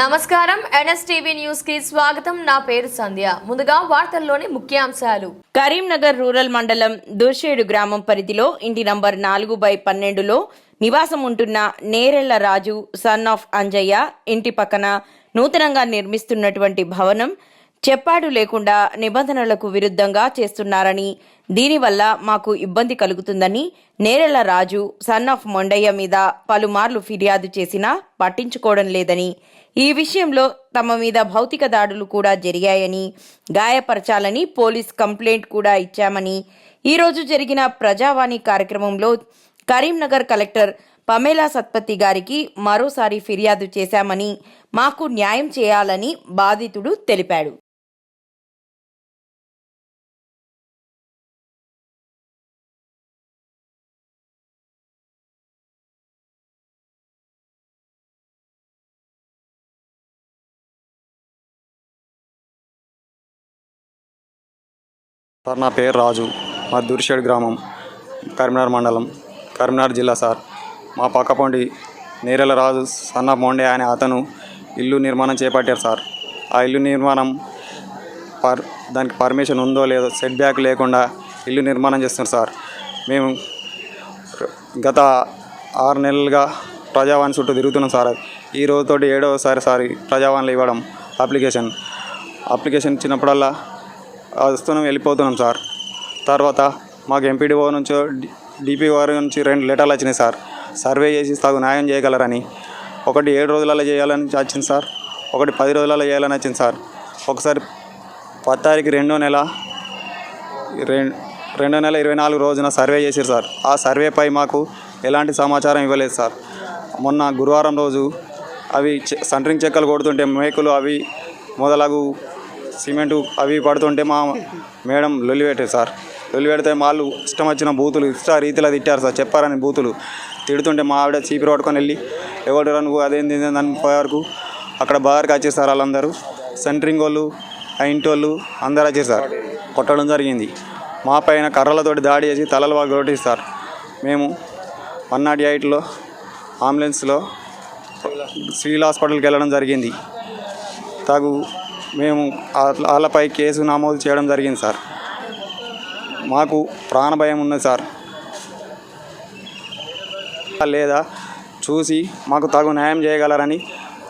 నమస్కారం. ఎన్ఎస్టీవీ న్యూస్కి స్వాగతం. నా పేరు సంధ్య. ముందుగా వార్తల్లోని ముఖ్యాంశాలు. కరీంనగర్ రూరల్ మండలం దుర్షేడు గ్రామం పరిధిలో ఇంటి నంబర్ నాలుగు బై పన్నెండులో నివాసం ఉంటున్న నేరెళ్ళ రాజు సన్ ఆఫ్ అంజయ్య ఇంటి పక్కన నూతనంగా నిర్మిస్తున్నటువంటి భవనం చెప్పాడు లేకుండా నిబంధనలకు విరుద్ధంగా చేస్తున్నారని దీనివల్ల మాకు ఇబ్బంది కలుగుతుందని నేరెళ్ళ రాజు సన్ ఆఫ్ మొండయ్య మీద పలుమార్లు ఫిర్యాదు చేసినా పట్టించుకోవడం లేదని ఈ విషయంలో తమ మీద భౌతిక దాడులు కూడా జరిగాయని గాయపరచాలని పోలీస్ కంప్లైంట్ కూడా ఇచ్చామని ఈరోజు జరిగిన ప్రజావాణి కార్యక్రమంలో కరీంనగర్ కలెక్టర్ పమేలా సత్పతి గారికి మరోసారి ఫిర్యాదు చేశామని మాకు న్యాయం చేయాలని బాధితుడు తెలిపాడు. సార్ నా పేరు రాజు. మా దుర్షేడ్ గ్రామం కరీంనగర్ మండలం కరీంనగర్ జిల్లా సార్. మా పక్కపొండి నేరెల రాజు సన్న మోండే అనే అతను ఇల్లు నిర్మాణం చేపట్టారు సార్. ఆ ఇల్లు నిర్మాణం పర్ దానికి పర్మిషన్ ఉందో లేదో సెట్ బ్యాక్ లేకుండా ఇల్లు నిర్మాణం చేస్తున్నారు సార్. మేము గత ఆరు నెలలుగా ప్రజావాణి చుట్టూ తిరుగుతున్నాం సార్. ఈ రోజుతోటి ఏడవసారి సారి ప్రజావాణిలో ఇవ్వడం అప్లికేషన్. అప్లికేషన్ ఇచ్చినప్పుడల్లా వస్తున్నాం వెళ్ళిపోతున్నాం సార్. తర్వాత మాకు ఎంపీడీఓ నుంచి డిపి వారి నుంచి రెండు లెటర్లు వచ్చినాయి సార్. సర్వే చేసి తగు న్యాయం చేయగలరని. ఒకటి ఏడు రోజులలో చేయాలని వచ్చింది సార్. ఒకటి పది రోజులలో చేయాలని వచ్చింది సార్. ఒకసారి పది తారీఖు రెండో నెల రెం- రెండో నెల ఇరవై నాలుగు రోజున సర్వే చేశారు సార్. ఆ సర్వేపై మాకు ఎలాంటి సమాచారం ఇవ్వలేదు సార్. మొన్న గురువారం రోజు అవి చె- సంట్రింగ్ చెక్కలు కొడుతుంటే మేకులు అవి మొదలగు సిమెంట్ అవి పడుతుంటే మా మేడం లొల్లి పెట్టారు సార్. లొల్లి పెడితే వాళ్ళు ఇష్టం వచ్చిన బూతులు ఇష్ట రీతిలో తిట్టారు సార్ చెప్పారని బూతులు. తిడుతుంటే మా ఆవిడ చీపిరి పట్టుకొని వెళ్ళి ఎవరు నువ్వు అదేంది దాని పోయే వరకు అక్కడ బాగారికి వచ్చేసారు వాళ్ళందరూ. సెంట్రింగ్ వాళ్ళు ఆ ఇంటి వాళ్ళు అందరు వచ్చేసారు. కొట్టడం జరిగింది. మా పైన కర్రలతోటి దాడి చేసి తలలు బాగా కొట్టిస్తారు. మేము వన్ నాట్ ఎయిట్లో అంబులెన్స్లో సివిల్ హాస్పిటల్కి వెళ్ళడం జరిగింది. తగు మేము వాళ్ళపై కేసు నమోదు చేయడం జరిగింది సార్. మాకు ప్రాణభయం ఉన్నది సార్. లేదా చూసి మాకు తగు న్యాయం చేయగలరని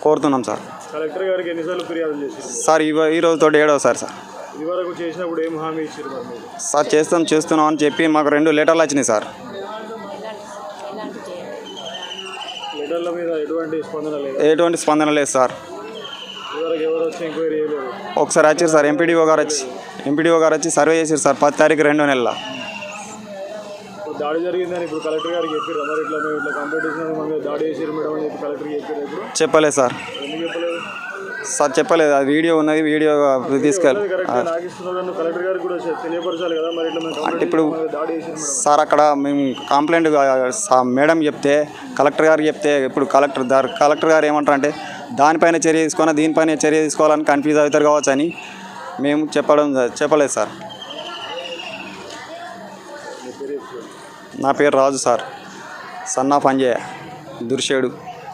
కోరుతున్నాం సార్. కలెక్టర్ గారికి ఎన్నిసార్లు ఫిర్యాదు చేశారు? సార్ ఇవ ఈ రోజుతో ఏడవ సార్ సార్. ఇదివరకు చేసినప్పుడు ఏం హామీ ఇచ్చారు సార్ చేస్తాం చేస్తున్నాం అని చెప్పి మాకు రెండు లెటర్లు వచ్చినాయి సార్. లెటర్ల మీద ఎటువంటి స్పందన లేదు. ఎటువంటి స్పందన లేదు సార్ ఇదివరకు ఎవరు వచ్చి ఎంక్వైరీ చేయలేదు ఒకసారి వచ్చారు సార్ ఎంపీడీఓ గారు వచ్చి ఎంపీడీఓ గారు వచ్చి సర్వే చేశారు సార్ పది తారీఖు రెండో నెలల. దాడి జరిగిందని ఇప్పుడు కలెక్టర్ గారికి చెప్పారు ఇట్లా మేము ఇట్లా కంప్లైంట్ దాడి చేసారు మేడం అని చెప్పి కలెక్టర్కి చెప్పారు ఇప్పుడు? చెప్పలేదు సార్. సార్ చెప్పలేదు అది వీడియో ఉన్నది వీడియో తీసుకెళ్ళి కంప్లైంట్ ఇప్పుడు సార్ అక్కడ మేము కంప్లైంట్ మేడం చెప్తే కలెక్టర్ గారికి చెప్తే ఇప్పుడు కలెక్టర్ దార్ కలెక్టర్ గారు ఏమంటారు అంటే దానిపైన చర్య తీసుకొని దీనిపైన చర్య తీసుకోవాలని కన్ఫ్యూజ్ అవుతారు కావచ్చు అని మేము చెప్పడం చెప్పలేదు సార్. నా పేరు రాజు సార్. సన్నా పంజయ్య దుర్షేడు.